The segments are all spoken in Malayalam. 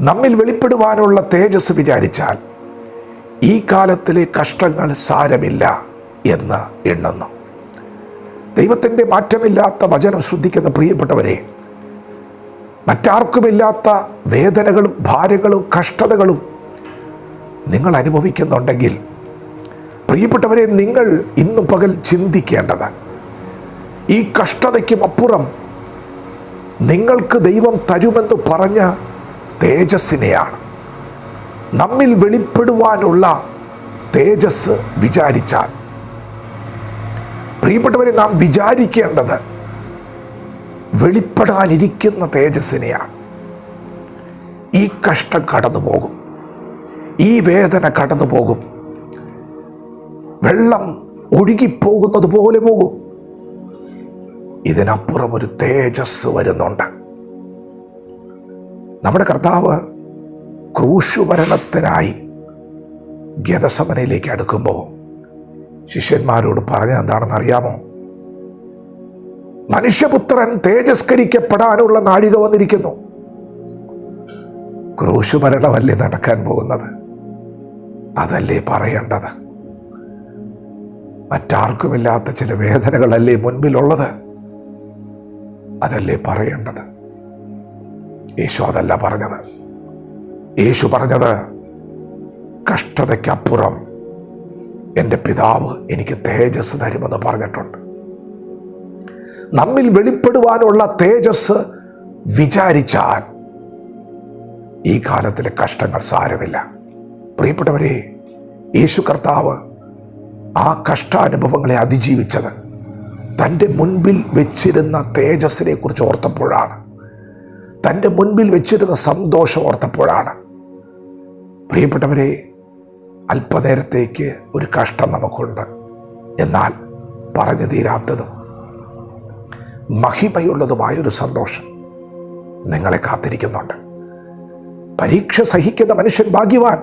നമ്മിൽ വെളിപ്പെടുവാനുള്ള തേജസ് വിചാരിച്ചാൽ ഈ കാലത്തിലെ കഷ്ടങ്ങൾ സാരമില്ല എന്ന് എണ്ണുന്നു. ദൈവത്തിന്റെ മാറ്റമില്ലാത്ത വചനം ശ്രദ്ധിക്കുന്ന പ്രിയപ്പെട്ടവരെ മറ്റാർക്കുമില്ലാത്ത വേദനകളും ഭാരങ്ങളും കഷ്ടതകളും നിങ്ങൾ അനുഭവിക്കുന്നുണ്ടെങ്കിൽ പ്രിയപ്പെട്ടവരെ നിങ്ങൾ ഇന്നു പകൽ ചിന്തിക്കേണ്ടത് ഈ കഷ്ടതയ്ക്കും അപ്പുറം നിങ്ങൾക്ക് ദൈവം തരുമെന്ന് പറഞ്ഞ തേജസ്സിനെയാണ്. നമ്മിൽ വെളിപ്പെടുവാനുള്ള തേജസ് വിചാരിച്ചാൽ. പ്രിയപ്പെട്ടവരെ നാം വിചാരിക്കേണ്ടത് വെളിപ്പെടാനിരിക്കുന്ന തേജസ്സിനെയാണ്. ഈ കഷ്ടം കടന്നു പോകും. ഈ വേദന കടന്നു പോകും. വെള്ളം ഒഴുകിപ്പോകുന്നത് പോലെ പോകും. ഇതിനപ്പുറം ഒരു തേജസ് വരുന്നുണ്ട്. നമ്മുടെ കർത്താവ് ക്രൂശുമരണത്തിനായി ഗതസമനയിലേക്ക് അടുക്കുമ്പോൾ ശിഷ്യന്മാരോട് പറഞ്ഞ എന്താണെന്ന് അറിയാമോ? മനുഷ്യപുത്രൻ തേജസ്കരിക്കപ്പെടാനുള്ള നാഴിക വന്നിരിക്കുന്നു. ക്രൂശുമരണമല്ലേ നടക്കാൻ പോകുന്നത്? അതല്ലേ പറയേണ്ടത്? മറ്റാർക്കുമില്ലാത്ത ചില വേദനകളല്ലേ മുൻപിലുള്ളത്? അതല്ലേ പറയേണ്ടത്? യേശു അതല്ല പറഞ്ഞത്. യേശു പറഞ്ഞത് കഷ്ടതയ്ക്കപ്പുറം എന്റെ പിതാവ് എനിക്ക് തേജസ് തരുമെന്ന് പറഞ്ഞിട്ടുണ്ട്. നമ്മിൽ വെളിപ്പെടുവാനുള്ള തേജസ് വിചാരിച്ചാൽ ഈ കാലത്തിലെ കഷ്ടങ്ങൾ സാരമില്ല. പ്രിയപ്പെട്ടവരെ യേശു കർത്താവ് ആ കഷ്ടാനുഭവങ്ങളെ അതിജീവിച്ചത് തന്റെ മുൻപിൽ വെച്ചിരുന്ന തേജസ്സിനെ കുറിച്ച് ഓർത്തപ്പോഴാണ്. തന്റെ മുൻപിൽ വെച്ചിരുന്ന സന്തോഷം ഓർത്തപ്പോഴാണ്. പ്രിയപ്പെട്ടവരെ അല്പനേരത്തേക്ക് ഒരു കഷ്ടം നമുക്കുണ്ട്. എന്നാൽ പറഞ്ഞു തീരാത്തതും മഹിമയുള്ളതുമായൊരു സന്തോഷം നിങ്ങളെ കാത്തിരിക്കുന്നുണ്ട്. പരീക്ഷ സഹിക്കുന്ന മനുഷ്യൻ ഭാഗ്യവാൻ.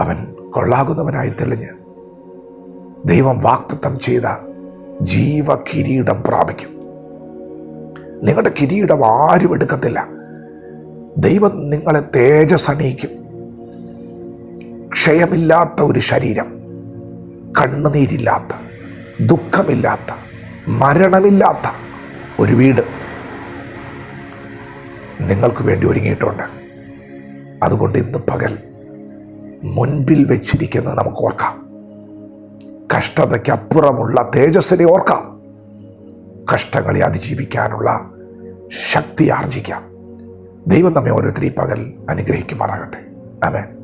അവൻ കൊള്ളാകുന്നവനായി തെളിഞ്ഞ് ദൈവം വാക്തത്വം ചെയ്ത ജീവകിരീടം പ്രാപിക്കും. നിങ്ങളുടെ കിരീടം ആരും എടുക്കത്തില്ല. ദൈവം നിങ്ങളെ തേജസ് അണിയിക്കും. ക്ഷയമില്ലാത്ത ഒരു ശരീരം കണ്ണുനീരില്ലാത്ത ദുഃഖമില്ലാത്ത മരണമില്ലാത്ത ഒരു വീട് നിങ്ങൾക്ക് വേണ്ടി ഒരുങ്ങിയിട്ടുണ്ട്. അതുകൊണ്ട് ഇന്ന് പകൽ മുൻപിൽ വെച്ചിരിക്കുന്നത് നമുക്ക് ഓർക്കാം. കഷ്ടതയ്ക്കപ്പുറമുള്ള തേജസ്സിനെ ഓർക്കാം. കഷ്ടങ്ങളെ അതിജീവിക്കാനുള്ള ശക്തി ആർജിക്കാം. ദൈവം നമ്മെ ഓരോരുത്തരും ഈ പകൽ അനുഗ്രഹിക്കുമാറാകട്ടെ. ആമേൻ.